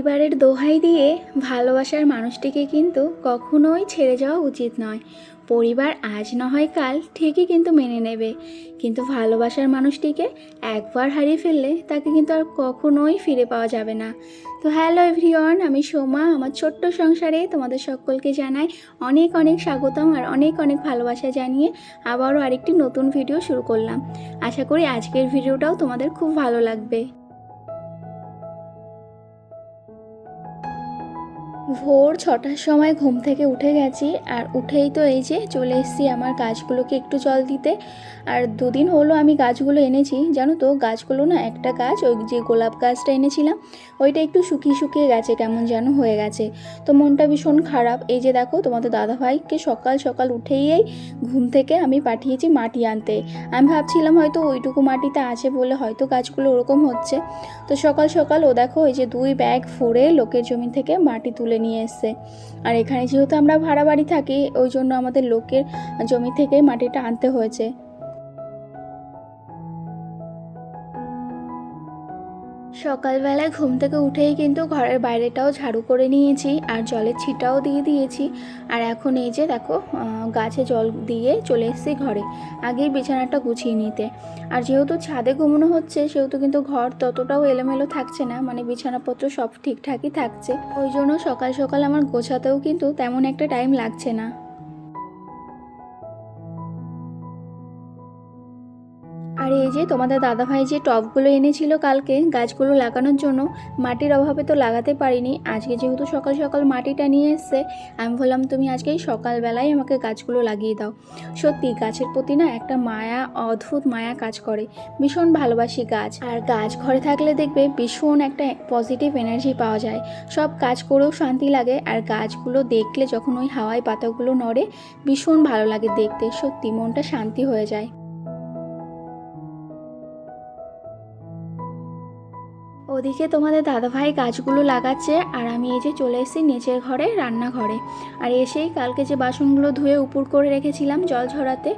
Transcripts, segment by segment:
পরিবারের দোহাই দিয়ে ভালোবাসার মানুষটিকে কিন্তু কখনোই ছেড়ে যাওয়া উচিত নয়। পরিবার আজ না হয় কাল ঠিকই কিন্তু মেনে নেবে। কিন্তু ভালোবাসার মানুষটিকে একবার হারিয়ে ফেললে তাকে কিন্তু আর কখনোই ফিরে পাওয়া যাবে না। তো হ্যালো এভরিওয়ান, আমি সোমা। আমার ছোট্ট সংসারে তোমাদের সকলকে জানাই অনেক অনেক স্বাগতম আর অনেক অনেক ভালোবাসা জানিয়ে আবারও আরেকটি নতুন ভিডিও শুরু করলাম। আশা করি আজকের ভিডিওটাও তোমাদের খুব ভালো লাগবে। ভোর ছটার সময় ঘুম থেকে উঠে গেছি আর উঠেই তো এই যে চলে এসেছি আমার গাছগুলোকে একটু জল দিতে। আর দুদিন হলো আমি গাছগুলো এনেছি, জানো তো গাছগুলো না একটা গাছ, ওই যে গোলাপ গাছটা এনেছিলাম, ওইটা একটু শুকিয়ে শুকিয়ে গেছে, কেমন যেন হয়ে গেছে। তো মনটা ভীষণ খারাপ। এই যে দেখো তোমাদের দাদাভাইকে সকাল সকাল উঠেই ঘুম থেকে আমি পাঠিয়েছি মাটি আনতে। আমি ভাবছিলাম হয়তো ওইটুকু মাটিতে আছে বলে হয়তো গাছগুলো ওরকম হচ্ছে। তো সকাল সকাল ও দেখো এই যে দুই ব্যাগ ভরে লোকের জমি থেকে মাটি তুলে নিয়ে এসছে। আর এখানে যেহেতু আমরা ভাড়া বাড়ি থাকি, ওই জন্য আমাদের লোকের জমি থেকে মাটিটা আনতে হয়েছে। সকালবেলায় ঘুম থেকে উঠেই কিন্তু ঘরের বাইরেটাও ঝাড়ু করে নিয়েছি আর জলের ছিটাও দিয়ে দিয়েছি। আর এখন এই যে দেখো গাছে জল দিয়ে চলে এসেছি ঘরে, আগেই বিছানাটা গুছিয়ে নিতে। আর যেহেতু ছাদে ঘুমানো হচ্ছে, সেহেতু কিন্তু ঘর ততটাও এলোমেলো থাকছে না মানে বিছানাপত্র সব ঠিকঠাকই থাকছে। ওই জন্য সকাল সকাল আমার গোছাতেও কিন্তু তেমন একটা টাইম লাগছে না। আর এই যে তোমাদের দাদাভাই যে টবগুলো এনেছিল কালকে গাছগুলো লাগানোর জন্য, মাটির অভাবে তো লাগাতে পারিনি। আজকে যেহেতু সকাল সকাল মাটিটা নিয়ে এসছে, আমি বললাম, তুমি আজকে সকালবেলায় আমাকে গাছগুলো লাগিয়ে দাও। সত্যি, গাছের প্রতি না একটা মায়া, অদ্ভুত মায়া কাজ করে। ভীষণ ভালোবাসি গাছ। আর গাছ ঘরে থাকলে দেখবে ভীষণ একটা পজিটিভ এনার্জি পাওয়া যায়। সব কাজ করেও শান্তি লাগে, আর গাছগুলো দেখলে যখন ওই হাওয়ায় পাতাগুলো নড়ে, ভীষণ ভালো লাগে দেখতে। সত্যি, মনটা শান্তি হয়ে যায়। ওদিকে তোমাদের দাদাভাই গাছগুলো লাগাচ্ছে আর আমি এই যে চলে এসেছি নিচের ঘরে, রান্নাঘরে। আর এসেই কালকে যে বাসনগুলো ধুয়ে উপর করে রেখেছিলাম জল ঝরাতে,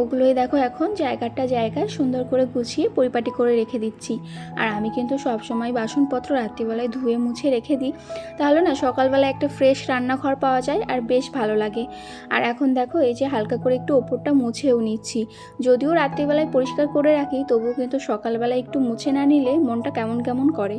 ওগুলোই দেখো এখন জায়গাটা জায়গায় সুন্দর করে গুছিয়ে পরিপাটি করে রেখে দিচ্ছি। আর আমি কিন্তু সবসময় বাসনপত্র রাত্রিবেলায় ধুয়ে মুছে রেখে দিই। তাহলে না সকালবেলা একটা ফ্রেশ রান্নাঘর পাওয়া যায় আর বেশ ভালো লাগে। আর এখন দেখো এই যে হালকা করে একটু ওপরটা মুছেও নিচ্ছি। যদিও রাত্রিবেলায় পরিষ্কার করে রাখি, তবুও কিন্তু সকালবেলায় একটু মুছে না নিলে মনটা কেমন কেমন করে।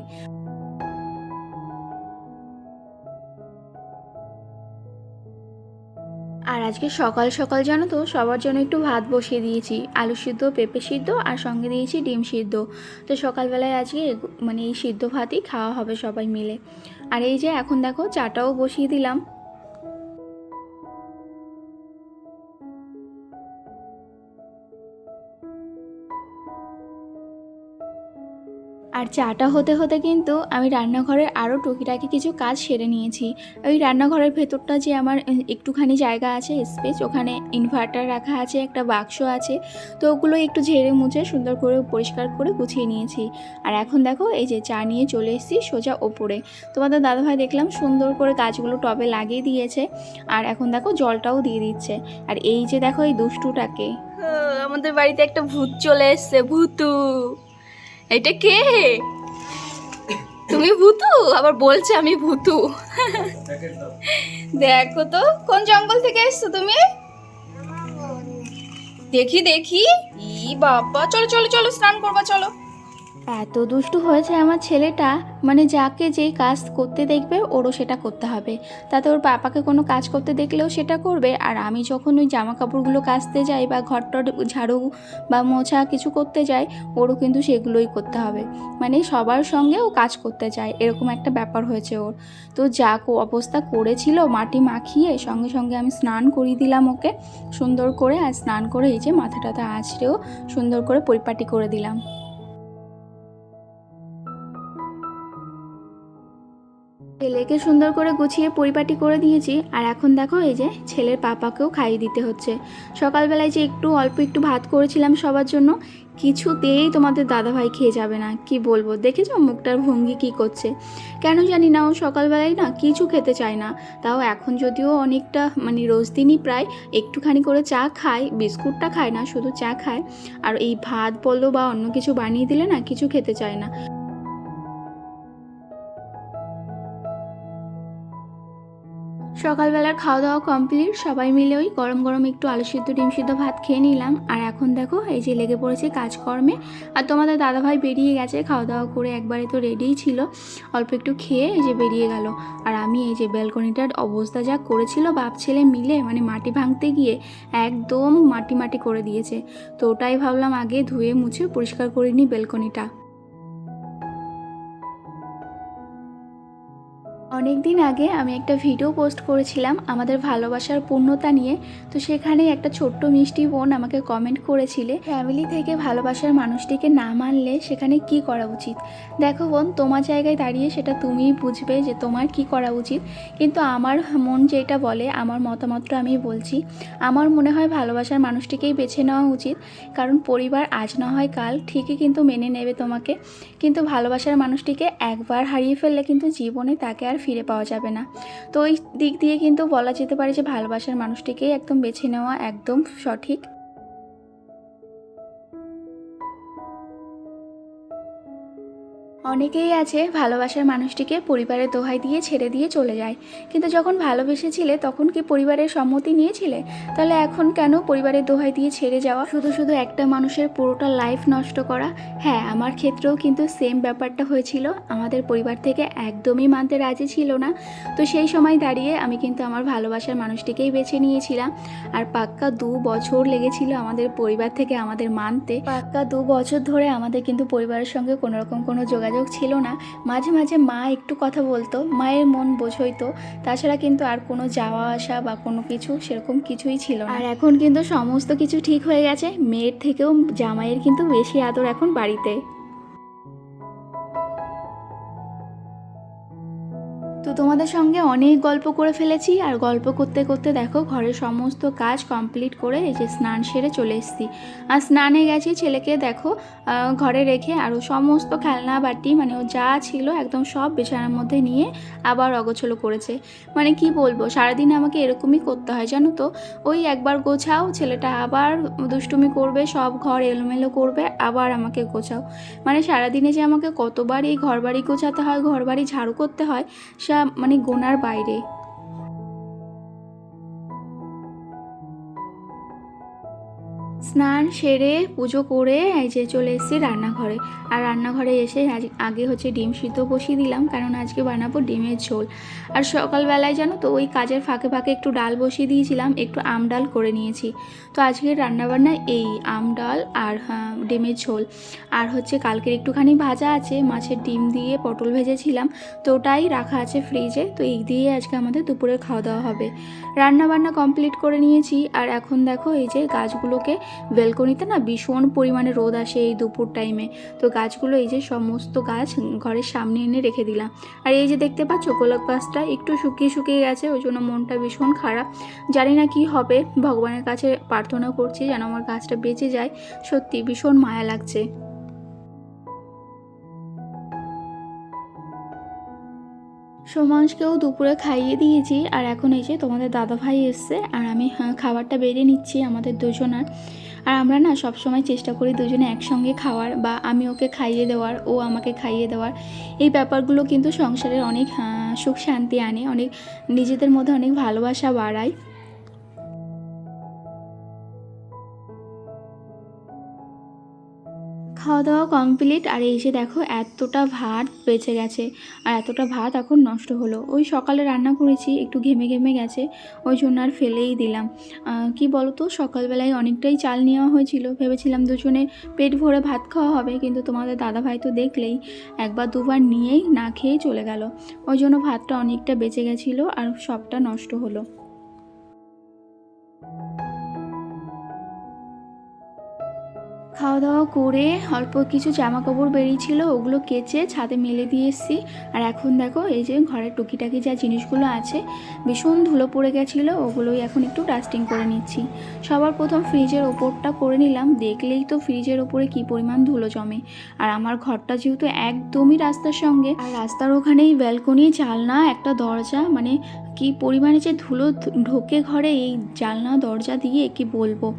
আর আজকে সকাল সকাল জানো তো, সবার জন্য একটু ভাত বসিয়ে দিয়েছি। আলু সিদ্ধ, পেঁপে সিদ্ধ আর সঙ্গে দিয়েছি ডিম সিদ্ধ। তো সকালবেলায় আজকে মানে এই সিদ্ধ ভাতই খাওয়া হবে সবাই মিলে। আর এই যে এখন দেখো চাটাও বসিয়ে দিলাম। চাটা হতে হতে কিন্তু আমি রান্নাঘরের আরও টুকিটাকি কিছু কাজ সেরে নিয়েছি। ওই রান্নাঘরের ভেতরটা যে আমার একটুখানি জায়গা আছে স্পেস ওখানে ইনভার্টার রাখা আছে, একটা বাক্স আছে, তো ওগুলো একটু ঝেড়ে মুছে সুন্দর করে পরিষ্কার করে গুছিয়ে নিয়েছি। আর এখন দেখো, এই যে চা নিয়ে চলে এসেছি সোজা ওপরে। তোমাদের দাদাভাই দেখলাম সুন্দর করে গাছগুলো টবে লাগিয়ে দিয়েছে, আর এখন দেখো জলটাও দিয়ে দিচ্ছে। আর এই যে দেখো এই দুষ্টুটাকে। আমাদের বাড়িতে একটা ভূত চলে এসছে, ভূতু। এটা কে তুমি ভূতু? আবার বলছে আমি ভূতু। দেখো তো, কোন জঙ্গল থেকে এসছো তুমি? দেখি দেখি। ই বাবা, চলো চলো চলো, স্নান করবা, চলো। এত দুষ্টু হয়েছে আমার ছেলেটা মানে যাকে যেই কাজ করতে দেখবে, ওরও সেটা করতে হবে। তাতে ওর পাপাকে কোনো কাজ করতে দেখলেও সেটা করবে, আর আমি যখন ওই জামা কাপড়গুলো কাচতে যাই বা ঘরটর ঝাড়ু বা মোছা কিছু করতে যাই, ওরও কিন্তু সেগুলোই করতে হবে। মানে সবার সঙ্গে ও কাজ করতে চায়, এরকম একটা ব্যাপার হয়েছে ওর। তো যা অবস্থা করেছিল, মাটি মাখিয়ে সঙ্গে সঙ্গে আমি স্নান করিয়ে দিলাম ওকে, সুন্দর করে, আর স্নান করে এই যে মাথা টাথা আঁচড়েও সুন্দর করে পরিপাটি করে দিলাম। ছেলেকে সুন্দর করে গুছিয়ে পরিপাটি করে দিয়েছি, আর এখন দেখো এই যে ছেলের পাপাকেও খাইয়ে দিতে হচ্ছে। সকালবেলায় যে একটু অল্প একটু ভাত করেছিলাম সবার জন্য, কিছুতেই তোমাদের দাদাভাই খেয়ে যাবে না, কি বলব? দেখেছ মুখটার ভঙ্গি কি করছে? কেন জানি না, ও সকালবেলায় না কিছু খেতে চায় না। তাও এখন যদিও অনেকটা মানে রোজ দিনই প্রায় একটুখানি করে চা খায়, বিস্কুটটা খায় না, শুধু চা খায়, আর এই ভাত বলল বা অন্য কিছু বানিয়ে দিলে না কিছু খেতে চায় না। সকালবেলার খাওয়া দাওয়া কমপ্লিট সবাই মিলে ওই গরম গরম একটু আলু সিদ্ধ, ডিম সিদ্ধ ভাত খেয়ে নিলাম। আর এখন দেখো, এই যে লেগে পড়েছে কাজকর্মে। আর তোমাদের দাদাভাই বেরিয়ে গেছে খাওয়া দাওয়া করে একবারে তো রেডিই ছিল। অল্প একটু খেয়ে এই যে বেরিয়ে গেল। আর আমি এই যে ব্যালকনিটার অবস্থা যা করেছিল, বাপ ছেলে মিলে মানে মাটি ভাঙতে গিয়ে একদম মাটি মাটি করে দিয়েছে। তো ওটাই ভাবলাম আগে ধুয়ে মুছে পরিষ্কার করে নিই ব্যালকনিটা অনেক দিন আগে আমি একটা ভিডিও পোস্ট করেছিলাম আমাদের ভালোবাসার পূর্ণতা নিয়ে। তো সেখানে একটা ছোট্ট মিষ্টি বোন আমাকে কমেন্ট করেছিলে ফ্যামিলি থেকে ভালোবাসার মানুষটিকে না মানলে সেখানে কি করা উচিত? দেখো বোন, তোমার জায়গায় দাঁড়িয়ে সেটা তুমিই বুঝবে যে তোমার কি করা উচিত। কিন্তু আমার মন যেটা বলে, আমার মতামতটা আমি বলছি। আমার মনে হয় ভালোবাসার মানুষটিকেই বেছে নেওয়া উচিত। কারণ পরিবার আজ না হয় কাল, ঠিকই কিন্তু মেনে নেবে তোমাকে। কিন্তু ভালোবাসার মানুষটিকে একবার হারিয়ে ফেললে কিন্তু জীবনে তাকে আর ফিরে পাওয়া যাবে না। তো ওই দিক দিয়ে কিন্তু বলা যেতে পারে যে ভালোবাসার মানুষটিকেই একদম বেছে নেওয়া একদম সঠিক। অনেকেই আছে ভালোবাসার মানুষটিকে পরিবারের দোহাই দিয়ে ছেড়ে দিয়ে চলে যায়। কিন্তু যখন ভালোবেসেছিলে, তখন কি পরিবারের সম্মতি নিয়েছিলে? তাহলে এখন কেন পরিবারের দোহাই দিয়ে ছেড়ে যাওয়া? শুধু শুধু একটা মানুষের পুরোটা লাইফ নষ্ট করা? হ্যাঁ আমার ক্ষেত্রেও কিন্তু সেম ব্যাপারটা হয়েছিল। আমাদের পরিবার থেকে একদমই মানতে রাজি ছিল না। তো সেই সময় দাঁড়িয়ে আমি কিন্তু আমার ভালোবাসার মানুষটিকেই বেছে নিয়েছিলাম। আর পাক্কা দু বছর লেগেছিল আমাদের পরিবার থেকে আমাদের মানতে। পাক্কা দু বছর ধরে আমাদের কিন্তু পরিবারের সঙ্গে কোনো রকম কোনো যোগাযোগ ছিল না। মাঝে মাঝে মা একটু কথা বলতো মায়ের মন বোঝইতো। তাছাড়া কিন্তু আর কোনো যাওয়া আসা বা কোনো কিছু সেরকম কিছুই ছিল না। আর এখন কিন্তু সমস্ত কিছু ঠিক হয়ে গেছে। মেয়ের থেকেও জামাইয়ের কিন্তু বেশি আদর এখন বাড়িতে। তো তোমাদের সঙ্গে অনেক গল্প করে ফেলেছি আর গল্প করতে করতে দেখো ঘরের সমস্ত কাজ কমপ্লিট করে এই যে স্নান সেরে চলে এসেছি। আর স্নানে গেছি, ছেলেকে দেখো ঘরে রেখে আরও সমস্ত খেলনা বাটি মানে ও যা ছিল একদম সব বিছানার মধ্যে নিয়ে আবার অগোছলো করেছে। মানে কি বলব, সারাদিন আমাকে এরকমই করতে হয়, জানো তো? ওই একবার গোছাও, ছেলেটা আবার দুষ্টুমি করবে, সব ঘর এলোমেলো করবে, আবার আমাকে গোছাও। মানে সারাদিনে যে আমাকে কতবার এই ঘর বাড়ি গোছাতে হয় ঘর বাড়ি ঝাড়ু করতে হয়, সা মানে গোনার বাইরে। স্নান সেরে পুজো করে এই যে চলে এসেছি রান্নাঘরে। আর রান্নাঘরে এসে আজ- আগে হচ্ছে ডিম সিদ্ধ বসিয়ে দিলাম কারণ আজকে বানাবো ডিমের ঝোল। আর সকালবেলায় জানো তো ওই কাজের ফাঁকে ফাঁকে একটু ডাল বসিয়ে দিয়েছিলাম একটু আম ডাল করে নিয়েছি। তো আজকের রান্নাবান্না এই আম ডাল আর হ্যাঁ, ডিমের ঝোল। আর হচ্ছে কালকের একটুখানি ভাজা আছে মাছের ডিম দিয়ে পটল ভেজেছিলাম তো ওটাই রাখা আছে ফ্রিজে তো এই দিয়ে আজকে আমাদের দুপুরের খাওয়া দাওয়া হবে। রান্নাবান্না কমপ্লিট করে নিয়েছি আর এখন দেখো এই যে গাছগুলোকে বেলকনিতে না ভীষণ পরিমাণে রোদ আসে এই দুপুর টাইমে তো গাছগুলো এই যে সমস্ত গাছ ঘরের সামনে এনে রেখে দিলাম। আর এই যে দেখতে পাচ্ছ গোলাপ গাছটা একটু শুকিয়ে শুকিয়ে গেছে, ওই জন্য মনটা ভীষণ খারাপ। জানি না কি হবে, ভগবানের কাছে প্রার্থনা করছি যেন আমার গাছটা বেঁচে যায়। সত্যি ভীষণ মায়া লাগছে। সোমাংশকেও দুপুরে খাইয়ে দিয়েছি আর এখন যে তোমাদের দাদা ভাই এসছে আর আমি হ্যাঁ, খাবারটা বেড়ে নিচ্ছি আমাদের দুজনার। আর আমরা না সব সময় চেষ্টা করি দুজনে একসঙ্গে খাওয়ার বা আমি ওকে খাইয়ে দেওয়ার ও আমাকে খাইয়ে দেওয়ার। এই ব্যাপারগুলো কিন্তু সংসারের অনেক সুখ শান্তি আনে অনেক নিজেদের মধ্যে অনেক ভালোবাসা বাড়ায়। খাওয়া দাওয়া কমপ্লিট আর যে দেখো এতটা ভাত বেঁচে গেছে, আর এতটা ভাত এখন নষ্ট হলো। ওই সকালে রান্না করেছি, একটু ঘেমে ঘেমে গেছে, ওই জন্য আর ফেলেই দিলাম। কি বলতো, সকালবেলায় অনেকটাই চাল নেওয়া হয়েছিল। ভেবেছিলাম দুজনে পেট ভরে ভাত খাওয়া হবে, কিন্তু তোমাদের দাদাভাই তো দেখলেই, একবার দুবার নিয়েই না খেয়েই চলে গেল। ওই জন্য ভাতটা অনেকটা বেঁচে গেছিল, আর সবটা নষ্ট হলো। খাওয়া দাওয়া করে অল্প কিছু জামা কাপড় বেরিয়েছিল, ওগুলো কেচে ছাদে মেলে দিয়ে এসেছি। আর এখন দেখো, এই যে ঘরের টুকিটাকি যা জিনিসগুলো আছে, ভীষণ ধুলো পড়ে গেছিল, ওগুলোই এখন একটু ডাস্টিং করে নিচ্ছি। সবার প্রথম ফ্রিজের ওপরটা করে নিলাম, দেখলেই তো ফ্রিজের ওপরে কি পরিমাণ ধুলো জমে। আর আমার ঘরটা যেহেতু একদমই রাস্তার সঙ্গে, আর রাস্তার ওখানেই ব্যালকনি জালনা, একটা দরজা মানে কি পরিমাণে যে ধুলো ঢোকে ঘরে এই জানলা দরজা দিয়ে কি বলব?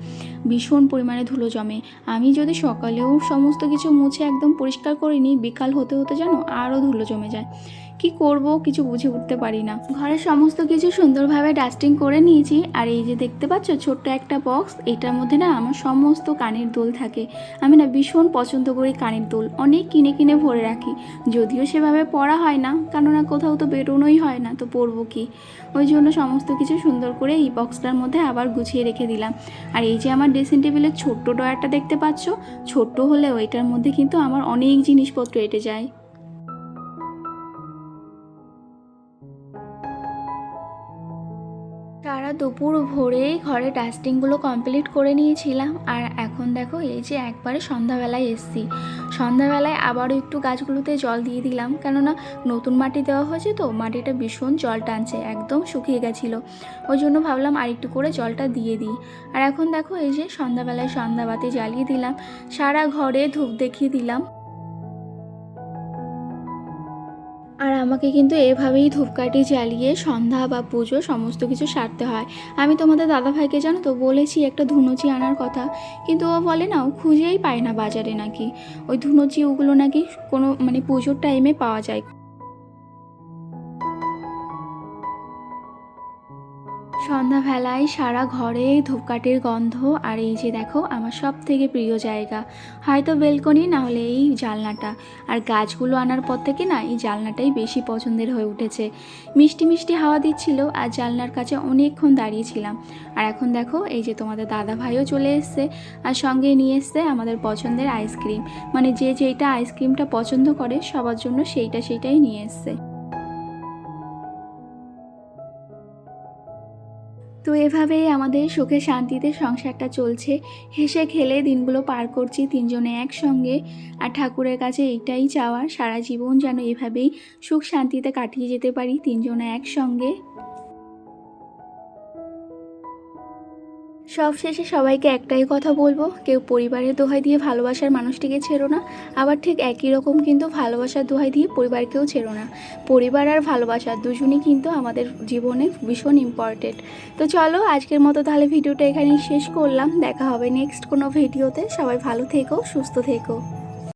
ভীষণ পরিমাণে ধুলো জমে। আমি যদি সকালেও সমস্ত কিছু মুছে একদম পরিষ্কার করে নিই, বিকাল হতে হতে জানো আরও ধুলো জমে যায়। কি করব কিছু বুঝে উঠতে পারি না। ঘরের সমস্ত কিছু সুন্দরভাবে ডাস্টিং করে নিয়েছি। আর এই যে দেখতে পাচ্ছ, ছোট্ট একটা বক্স এটার মধ্যে না আমার সমস্ত কানের দোল থাকে। আমি না ভীষণ পছন্দ করি কানের দোল, অনেক কিনে কিনে ভরে রাখি। যদিও সেভাবে পড়া হয় না, কেননা কোথাও তো বেরোনোই হয় না, তো পরবো কি? ওই জন্য সমস্ত কিছু সুন্দর করে এই বক্সটার মধ্যে আবার গুছিয়ে রেখে দিলাম। আর এই যে আমার ড্রেসিং টেবিলের ছোট্ট ডয়ারটা দেখতে পাচ্ছ, ছোট্ট হলেও এটার মধ্যে কিন্তু আমার অনেক জিনিসপত্র এটে যায়। দুপুর ভোরেই ঘরে ডাস্টিংগুলো কমপ্লিট করে নিয়েছিলাম আর এখন দেখো এই যে একবারে সন্ধ্যাবেলায় এসছি। সন্ধ্যাবেলায় আবারও একটু গাছগুলোতে জল দিয়ে দিলাম কেননা নতুন মাটি দেওয়া হয়েছে তো, মাটিটা ভীষণ জল টানছে, একদম শুকিয়ে গেছিল। ওই জন্য ভাবলাম আর একটু করে জলটা দিয়ে দিই। আর এখন দেখো এই যে সন্ধ্যাবেলায় সন্ধ্যাবাতি জ্বালিয়ে দিলাম, সারা ঘরে ধূপ দেখিয়ে দিলাম। আমাকে কিন্তু এভাবেই ধূপকাঠি জ্বালিয়ে সন্ধ্যা বা পুজো সমস্ত কিছু সারতে হয়। আমি তোমাদের দাদাভাইকে জানো তো বলেছি একটা ধুনুচি আনার কথা। কিন্তু ও বলে না, ও খুঁজেই পায় না বাজারে নাকি। ওই ধুনুচি ওগুলো নাকি কোনো মানে পুজোর টাইমে পাওয়া যায়। সন্ধ্যাবেলায় সারা ঘরে ধূপকাঠির গন্ধ, আর এই যে দেখো, আমার সব থেকে প্রিয় জায়গা। হয়তো বেলকনি, না হলে এই জালনাটা। আর গাছগুলো আনার পর থেকে না, এই জালনাটাই বেশি পছন্দের হয়ে উঠেছে। মিষ্টি মিষ্টি হাওয়া দিচ্ছিল, আর জালনার কাছে অনেকক্ষণ দাঁড়িয়েছিলাম। আর এখন দেখো, এই যে তোমাদের দাদা ভাইও চলে এসছে, আর সঙ্গে নিয়ে এসছে আমাদের পছন্দের আইসক্রিম মানে যে যেইটা আইসক্রিমটা পছন্দ করে, সবার জন্য সেইটা সেইটাই নিয়ে এসছে। এভাবেই আমাদের সুখে শান্তিতে সংসারটা চলছে। হেসে খেলে দিনগুলো পার করছি তিনজনে একসঙ্গে। আর ঠাকুরের কাছে এইটাই চাওয়া, সারা জীবন যেন এভাবেই সুখ শান্তিতে কাটিয়ে যেতে পারি তিনজনে একসঙ্গে। সব শেষে সবাইকে একটাই কথা বলব, কেউ পরিবারের দোহাই দিয়ে ভালোবাসার মানুষটিকে ছেড়ো না, আবার ঠিক একই রকম কিন্তু ভালোবাসার দোহাই দিয়ে পরিবারকেও ছেড়ো না। পরিবার আর ভালোবাসা দুজনই কিন্তু আমাদের জীবনে ভীষণ ইম্পর্টেন্ট তো চলো, আজকের মতো তাহলে ভিডিওটা এখানেই শেষ করলাম। দেখা হবে নেক্সট কোনো ভিডিওতে। সবাই ভালো থেকো, সুস্থ থেকো।